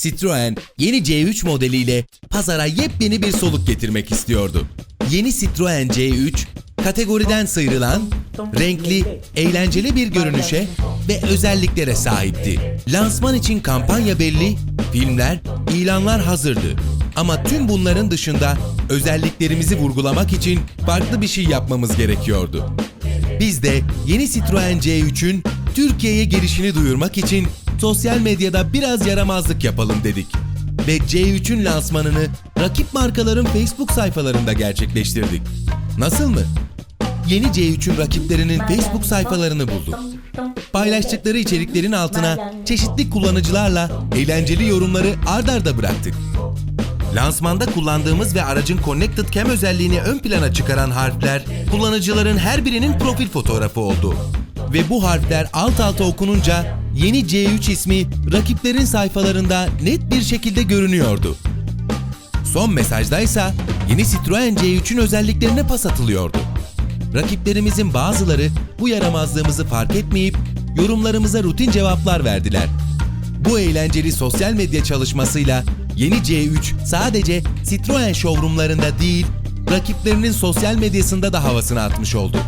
Citroen yeni C3 modeliyle pazara yepyeni bir soluk getirmek istiyordu. Yeni Citroen C3 kategoriden sıyrılan, renkli, eğlenceli bir görünüşe ve özelliklere sahipti. Lansman için kampanya belli, filmler, ilanlar hazırdı. Ama tüm bunların dışında özelliklerimizi vurgulamak için farklı bir şey yapmamız gerekiyordu. Biz de yeni Citroen C3'ün Türkiye'ye girişini duyurmak için sosyal medyada biraz yaramazlık yapalım dedik. Ve C3'ün lansmanını rakip markaların Facebook sayfalarında gerçekleştirdik. Nasıl mı? Yeni C3'ün rakiplerinin Facebook sayfalarını bulduk. Paylaştıkları içeriklerin altına çeşitli kullanıcılarla eğlenceli yorumları ard arda bıraktık. Lansmanda kullandığımız ve aracın Connected Cam özelliğini ön plana çıkaran harfler, kullanıcıların her birinin profil fotoğrafı oldu. Ve bu harfler alt alta okununca yeni C3 ismi rakiplerin sayfalarında net bir şekilde görünüyordu. Son mesajdaysa yeni Citroen C3'ün özelliklerine pas atılıyordu. Rakiplerimizin bazıları bu yaramazlığımızı fark etmeyip yorumlarımıza rutin cevaplar verdiler. Bu eğlenceli sosyal medya çalışmasıyla yeni C3 sadece Citroen showroomlarında değil, rakiplerinin sosyal medyasında da havasını atmış oldu.